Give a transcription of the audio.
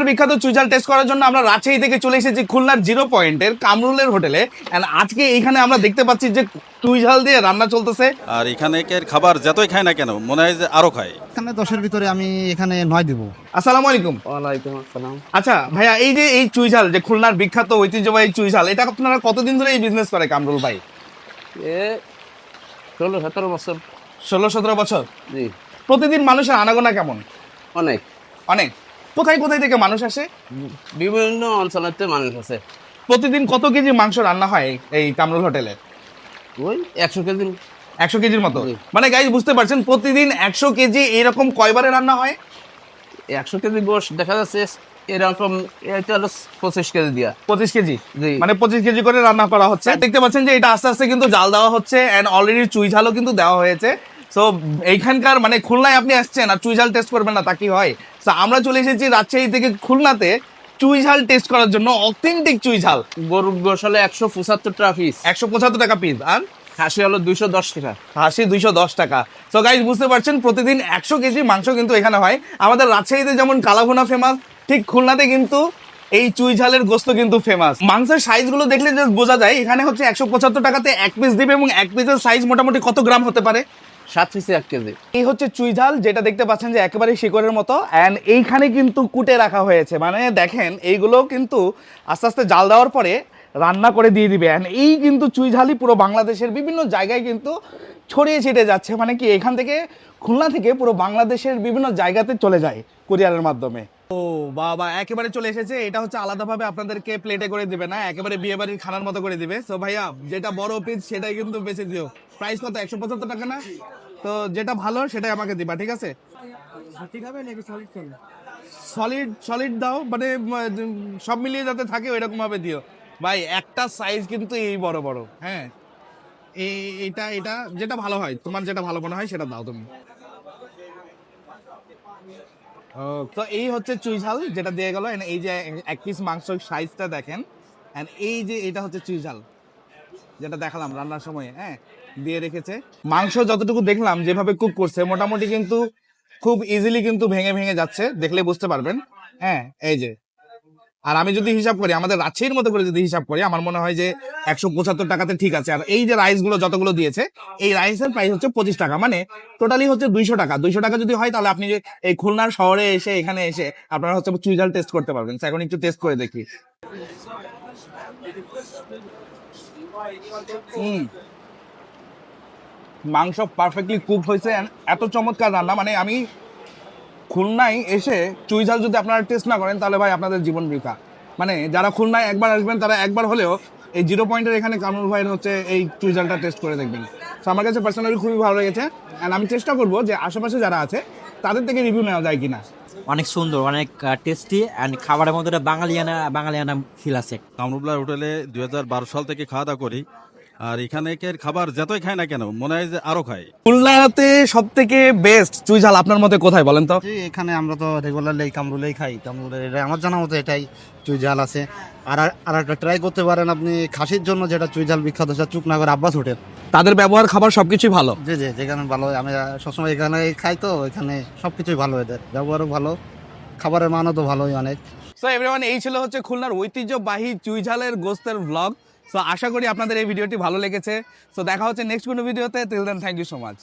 খুলনার বিখ্যাত চুইঝাল টেস্ট করার জন্য আমরা রাজশাহী থেকে চলে এসেছি খুলনার জিরো পয়েন্টের কামরুলের হোটেলে। এন্ড আজকে এইখানে আমরা দেখতে পাচ্ছি যে চুইঝাল দিয়ে রান্না চলতেছে। আর এখানে খাবার যতই খায় না কেন মনে হয় যে আরও খায়। এখানে দশের ভিতরে আমি এখানে নয় দিব। আসসালামু আলাইকুম। ওয়ালাইকুম আসসালাম। আচ্ছা ভাইয়া এই যে এই চুইঝাল যে খুলনার বিখ্যাত ঐতিহ্যবাহী চুইঝাল এটা আপনারা কতদিন ধরে এই বিজনেস করে কামরুল ভাই? এ ষোলো সতেরো বছর। ষোলো সতেরো বছর? জি। প্রতিদিন মানুষের আনাগোনা কেমন? অনেক। অনেক? কোথায় কোথায় থেকে মানুষ আসে? বিভিন্ন অঞ্চলেতে মানুষ আছে প্রতিদিন কত কেজি মাংস রান্না হয় এই- কামরুল হোটেলে? ওই একশো কেজি। একশো কেজির মতো। মানে গাইজ বুঝতে পারছেন প্রতিদিন একশো কেজি এরকম কয়বারে রান্না হয়? একশো কেজি গোশ দেখা যাচ্ছে এরকম এটা হলো পঁচিশ কেজি দিয়া। পঁচিশ কেজি? মানে পঁচিশ কেজি করে রান্না করা হচ্ছে। দেখতে পাচ্ছেন যে এটা আস্তে আস্তে কিন্তু জাল দেওয়া হচ্ছে এন্ড অলরেডি চুই ঝালও কিন্তু দেওয়া হয়েছে। সো এইখানকার মানে খুলনায় আপনি আসছেন আর চুই ঝাল টেস্ট করবেন না তা কি হয়? তো আমরা চলে এসেছি রাজশাহী থেকে খুলনাতে চুইঝাল টেস্ট করার জন্য অথেন্টিক চুইঝাল গরুর গোশ হলে একশো পঁচাত্তর টাকা পিস একশো পঁচাত্তর টাকা পিস আর? খাসি হলো দুইশো দশ টাকা। হাসি দুইশো দশ টাকা। তো গাইজ বুঝতে পারছেন প্রতিদিন একশো কেজি মাংস কিন্তু এখানে হয়। আমাদের রাজশাহীতে যেমন কালাভুনা ফেমাস ঠিক খুলনাতে কিন্তু এই চুই ঝালের গোস্ত কিন্তু ফেমাস মাংসের সাইজগুলো দেখলে বোঝা যায় এখানে হচ্ছে একশো পঁচাত্তর টাকাতে এক পিস দিবে এবং এক পিসের সাইজ মোটামুটি কত গ্রাম হতে পারে? সাত পিসে এক কেজি। এই হচ্ছে চুই ঝাল, যেটা দেখতে পাচ্ছেন যে একেবারে শিকড়ের মতো। অ্যান্ড এইখানে কিন্তু কুটে রাখা হয়েছে। মানে দেখেন, এইগুলো কিন্তু আস্তে আস্তে জাল দেওয়ার পরে রান্না করে দিয়ে দিবে। অ্যান্ড এই কিন্তু চুই ঝালই পুরো বাংলাদেশের বিভিন্ন জায়গায় কিন্তু ছড়িয়ে ছিটে যাচ্ছে। মানে কি, এখান থেকে খুলনা থেকে পুরো বাংলাদেশের বিভিন্ন জায়গাতে চলে যায় কুরিয়ারের মাধ্যমে। ও বাবা একেবারে চলে এসেছে। এটা হচ্ছে আলাদাভাবে আপনাদেরকে প্লেটে করে দিবে না একেবারে বিয়ে বাড়ির খানার মতো করে দিবে। তো ভাইয়া যেটা বড় পিস সেটাই কিন্তু বেঁচে দিও। প্রাইস কত? একশো পঁচাত্তর টাকা না? তো যেটা ভালো সেটাই আমাকে দিবা ঠিক আছে? সলিড সলিড দাও মানে সব মিলিয়ে যাতে থাকে ওইরকম ভাবে দিও। ভাই একটা সাইজ কিন্তু এই বড় বড় হ্যাঁ? এই এটা এটা যেটা ভালো হয় তোমার যেটা ভালো মনে হয় সেটা দাও তুমি। তো এই হচ্ছে চুই ঝাল যেটা দিয়ে গেল এই যে এক পিস মাংস সাইজটা দেখেন এন্ড এই যে এটা হচ্ছে চুই ঝাল, যেটা দেখালাম রান্নার সময় হ্যাঁ দিয়ে রেখেছে। মাংস যতটুকু দেখলাম, যেভাবে কুক করছে, মোটামুটি কিন্তু খুব ইজিলি কিন্তু ভেঙে ভেঙে যাচ্ছে, দেখলে বুঝতে পারবেন হ্যাঁ এই যে। আর আমি যদি হিসাব করি, আমাদের রাজশাহীর মতো করে যদি হিসাব করি, আমার মনে হয় যে একশো পঁচাত্তর টাকাতে ঠিক আছে। আর এই যে রাইসগুলো যতগুলো দিয়েছে, এই রাইসের প্রাইস হচ্ছে পঁচিশ টাকা। মানে টোটালি হচ্ছে দুইশো টাকা। দুইশো টাকা যদি হয়, তাহলে আপনি যে এই খুলনার শহরে এসে, এখানে এসে আপনারা হচ্ছে চুইজাল টেস্ট করতে পারবেন। এখন একটু টেস্ট করে দেখি। মাংস পারফেক্টলি কুক হয়েছে। এত চমৎকার রান্না। মানে আমি খুলনায় এসে চুই ঝাল যদি আপনারা টেস্ট না করেন তাহলে ভাই আপনাদের জীবন বৃথা। মানে যারা খুলনায় একবার আসবেন তারা একবার হলেও এই জিরো পয়েন্টের এখানে কামরুল ভাইয়ের হচ্ছে এই চুই ঝালটা টেস্ট করে দেখবেন। তো আমার কাছে পার্সোনালি খুবই ভালো লেগেছে। অ্যান্ড আমি চেষ্টা করব যে আশেপাশে যারা আছে তাদের থেকে রিভিউ নেওয়া যায় কিনা। অনেক সুন্দর অনেক টেস্টি অ্যান্ড খাবারের মধ্যে একটা বাঙালিয়ানা বাঙালিয়ানা ফিল আছে। কামরুবলার হোটেলে দু হাজার বারো সাল থেকে খাওয়া দাওয়া করি। আর এখানেকের খাবার যতই খায় না কেন মনে হয় যে আরও খায়। খুলনাতে সব থেকে বেস্ট চুই ঝাল আপনার মতে কোথায় বলেন তো? এখানে আমরা তো রেগুলারলি এই কামরুলেই খাই। কামরুলের এটা আমার জানা মতো এটাই চুই ঝাল আছে। আর আর- একটা ট্রাই করতে পারেন আপনি খাসির জন্য যেটা চুই ঝাল বিখ্যাত সেটা চুকনাগর আব্বাস হোটেল। তাদের ব্যবহার খাবার সবকিছুই ভালো? জি জি যেখানে ভালো হয়। আমি সবসময় এখানে খাই তো এখানে সবকিছুই ভালো এদের। ব্যবহারও ভালো খাবারের মানও তো ভালোই অনেক। সো এভরিওয়ান এই ছিল হচ্ছে খুলনার ঐতিহ্যবাহী চুইঝালের গোস্তের ব্লগ সো আশা করি আপনাদের এই ভিডিওটি ভালো লেগেছে। সো দেখা হচ্ছে নেক্সট কোনো ভিডিওতে। Till then thank you so much